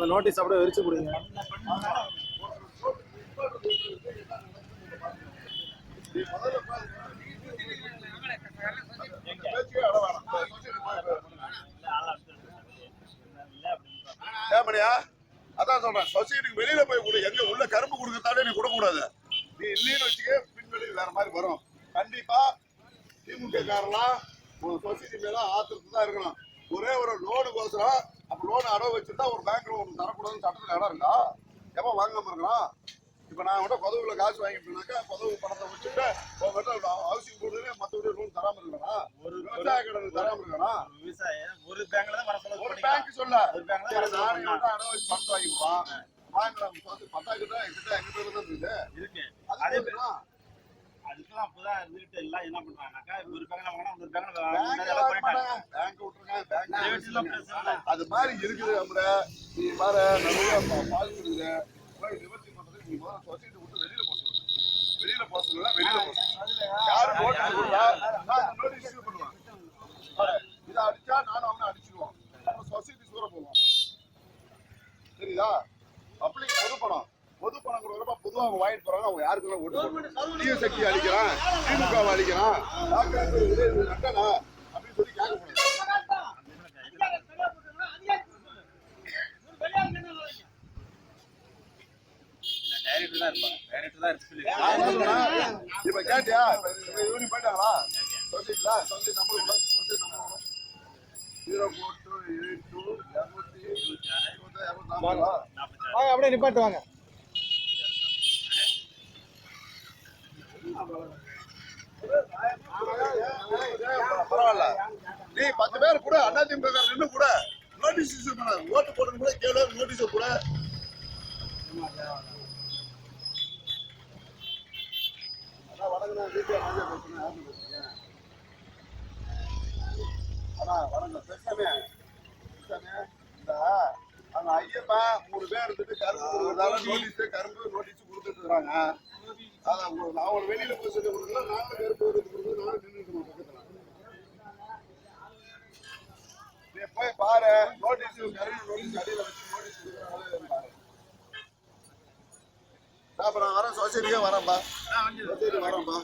அந்த நோட்டீஸ் அப்படியே விரிச்சு கொடுங்க. ஏமடியா அதான் சொல்றேன். சொசைட்டிக்கு வெளியில போய் கொடு. எங்க உள்ள கரும்பு கொடுக்கத்தாலே நீ கொடுக்கூடாது நீ இல்லைன்னு வச்சுக்க பின்வெளி வேற மாதிரி வரும். கண்டிப்பா திமுக காரெல்லாம் ஒரு சொசைட்டி மேல ஆத்திரத்து தான் இருக்கணும். ஒரே ஒரு லோனுக்கோசரம் லோன் அடவு வச்சிருந்தா ஒரு பேங்க்ல ஒன்று தரக்கூடாதுன்னு சட்டத்துல இடம் இருக்கா? எப்போ வாங்காம இருக்கலாம். இப்ப நான் கூட பதவியில காசு வாங்கிட்டேனாக்கா பதவி பணத்தை வச்சுட்டு உங்ககிட்ட அவசியம் போடுறது மற்றபடி லோன் தராம இருக்கணும் ஒரு விவசாய கடன் தராம இருக்கணும் ஒரு விவசாயம் ஒரு பேங்க்ல தான் வர சொல்ல ஒரு பேங்க் சொல்ல. ஒரு பேங்க்ல நானே வந்து அடவாசி பணத்தை வாங்கிக்குவான் வாங்குறோம் வந்து பத்தாக்கிட்ட என்கிட்ட எங்கிட்ட இருந்து இருக்கு. அது அதே அதுக்கெல்லாம் அப்பதான் இருந்துட்டு எல்லாம் என்ன பண்றாங்கனாக்கா ஒரு பேங்க்ல வாங்கினா ஒரு பேங்க்ல. அது மாதிரி இருக்குது நம்மள. நீ பாரு நிறைய பால் போய் நிவர்த்தி பண்றதுக்கு நீ முதல்ல சொசைட்டி விட்டு வெளியில போக வெளியில போக சொல்லல வெளியில போக யாரு நோட்டீஸ் கொடுத்தா நான் நோட்டீஸ் இஷ்யூ பண்ணுவேன். பாரு, இதை அடிச்சா நானும் அவனை அடிச்சிருவோம் சொசைட்டி சூற போவோம் சரிதா பப்ளிக் அவங்க வாங்கிட்டு போறாங்க அவங்க யாருக்கெல்லாம் ஓட்டு போடுறாங்க தீய சக்தி அழிக்கிறான் திமுக அழிக்கிறான் நட்டனா அப்படின்னு சொல்லி கேட்க முடியாது தான் இப்ப கேட்டியா? இப்ப போயிட்டாங்களா? சொசைட்டில society number zero four two eight two இரநூத்தி இருபத்தி அப்படியே நிப்பாட்டு வாங்க. பரவாயில்ல. நீ பத்து பேர் கூட அண்ணா திமுக நின்று கூட நோட்டீஸ் இஷ்யூ பண்ண ஓட்டு போடுறது கூட கேளு நோட்டீஸ் கூட. வணக்கம் வீட்டில் ராஜா பேசுறேன் யாரு பேசுறீங்க அண்ணா வணக்கம். பேசாமே பேசாமே இந்த அந்த ஐயப்பா மூணு பேர் இருந்துட்டு கரும்பு கொடுக்குறதால நோட்டீஸ் கரும்பு நோட்டீஸ் கொடுத்துட்டு இருக்காங்க அவங்க வெளியில போய் சொல்லி கொடுக்கல நாங்களும் கரும்பு எடுத்து கொடுக்குறது நானும் நின்றுட்டு பக்கத்துல. நீ போய் பாரு நோட்டீஸ் கரும்பு நோட்டீஸ் அடியில வச்சு நோட்டீஸ் கொடுக்குறாங்க பாரு. அப்புறம் வரேன் சொசைட்டியே வரேன்பா சொசைட்டி வரேன்பா